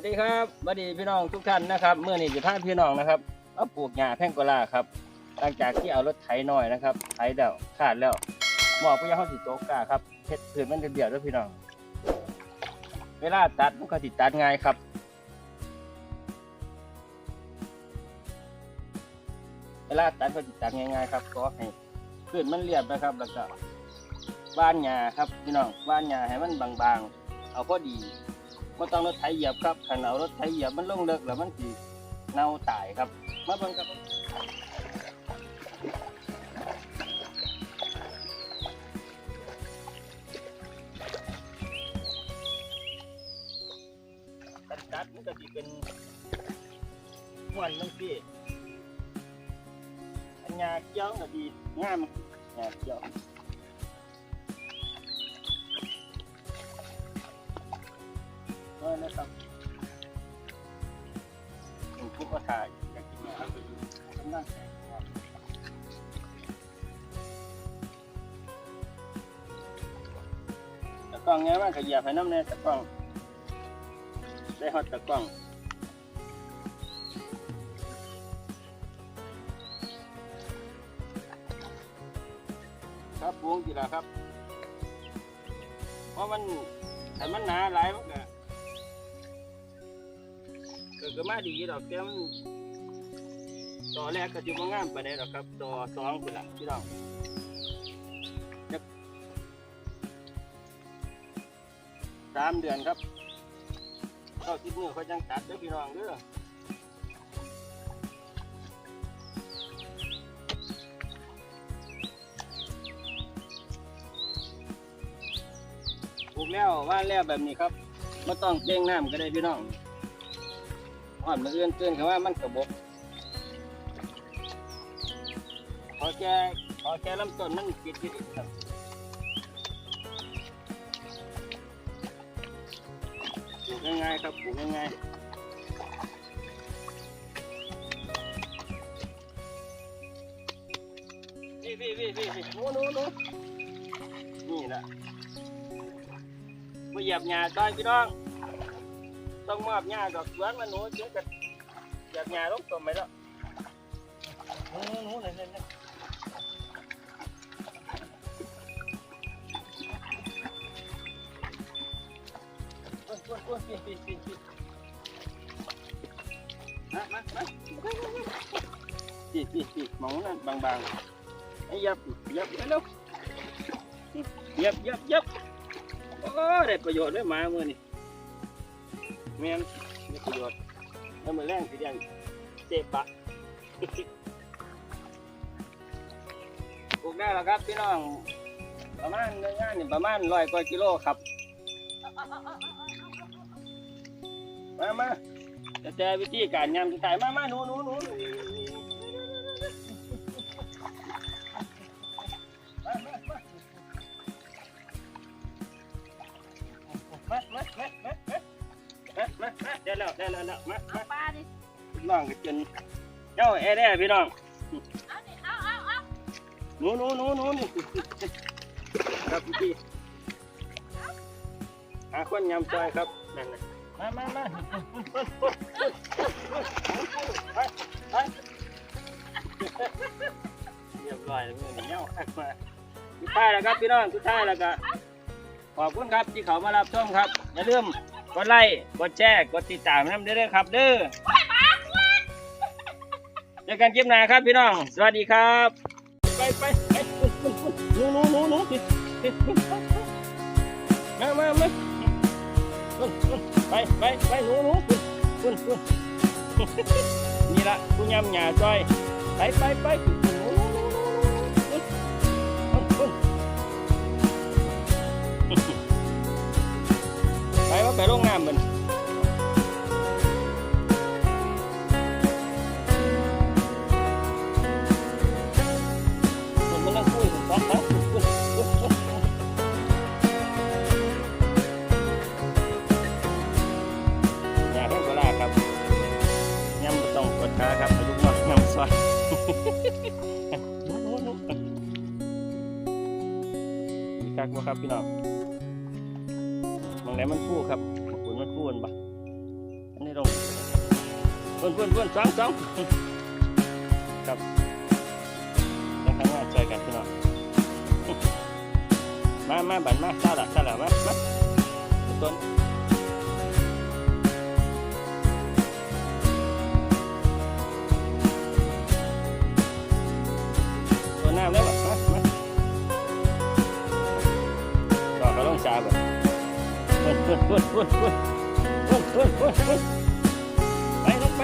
วัสดีครับสวัสดีพี่น้องทุกท่านนะครับเมื่อนี้จะพาพี่น้องนะครับมาปลูกหญ้าแพงโกลาครับหลังจากที่เอารถไถหน่อยนะครับไถแล้วขาดแล้วหมอกพยาเขาสิโตกาครับเฮ็ดพื้นมันเดียวด้วยพี่น้อง เวลาตัดมันก็สิตัดง่ายครับเวลาตัดก็สิดตัดง่ายๆครับก็ให้พื้นมันเรียบนะครับ แล้วก็บ้านหญ้าครับพี่น้องบ้านหญ้าให้มันบางๆ เอาพอดี ไม่ต้องรถไถเหยียบครับขันเอารถไถเหยียบมันลงเลิกแล้วมันสิเน่าตายครับ มาเบิ่งครับตัดตัดมันก็สิเป็นม้วนจังซี่อันหญ้าเกี่ยวก็ดีงามหญ้าเกี่ย ผมพูดว่าถ่ายอยากกินอะไรก็ดูกำลังแสงครับตะกล้องไงมันขยับให้น้ำเนี่ยตะกล้อง ได้ฮอตตะกล้องครับวงจีละครับ เพราะมันแต่มันหนาหลายมันก็เก็มาดีดอกแต่มันต่อแรกก็จะมางามไปได้ดอกครับ ต่อสองเป็นหลักพี่น้องสามเดือนครับเข้าที่มือเขาจังตัดเด้อพี่น้องเด้อปลูกแล้วว่าแล้วแบบนี้ครับไม่ต้องเจ้งน้ำก็ได้พี่น้อง อ่อนมาเอื้อนเตือนคำว่ามันกระบอกพอแค่พอแค่ลำต้นมันกิดกิดครับปลูกง่ายๆครับปลูกง่ายๆพี่พี่พี่พี่พี่นูหนูหนูนี่แหละมาหยียบหญ้าซอยพี่น้อง tông mập nhà gật quán nó núi chúng kịch gật nhà lúc rồi mày đó. Núi này lên đây cuốn cuốn cuốn pin pin pin pin má má má pin pin pin móng nó bằng bằng ấy dập dập ấy lúc dập dập dập. Ô đẹp ประโยชน์ด้วยมาเมื่อนี่ แม่นมีประโยชน์แล้วมือแรงสิเดียงเจ็บปะปลูกได้แล้วครับพี่น้อง ประมาณเนื้องานนี่ประมาณร้อยกว่ากิโลครับ มามาจะแจวิธีการยำสุดท้ายมามาหนูหนูหนู มาเดี๋ยวแล้วเดี๋ยวแล้วมามาปลาดิน้องก็จนเจ้าแอร์ได้พี่น้องเอาดิเอาเอาเอาหนูหนูหนูหนูนี่ครับพี่หาคนยำซอยครับนั่นน่ะมามามาไปไปเรียบร้อยแล้วเมื่อนี้เงาคักมาสุดท้ายแล้วครับพี่น้องสุดท้ายแล้วก็ขอบคุณครับที่เขามารับชมครับอย่าลืม กดไลค์กดแชร์กดติดตามน้ำเด้อครับ เด้อเจอกันคลิปหน้าครับพี่น้อง สวัสดีครับ ไปไปไปหนูหนูหนูหนูมามามาไปไปไปหนูหนูคุณคุณนี่ละคุณยำหยาจอย ไปไปไป ไปว่าไปโรงงานมันมันมันนั่งคุยกันไปไปอย่าเพิ่งก็ลาครับยำต้องกดขาครับลูกน้องยำซอยมีคักบ่ครับพี่น้อง ไหนมันคู่ครับขุนมันคู่มันปะอันนี้ลงเพื่อนเพื่อนเพื่อนสองสองครับต้ครับงานช่วยกันพี่น้องมามาบันมาซาละซาละมามาต้น ไปลงไป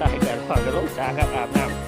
ตายกันพอก็ลงจาครับอาบน้ำ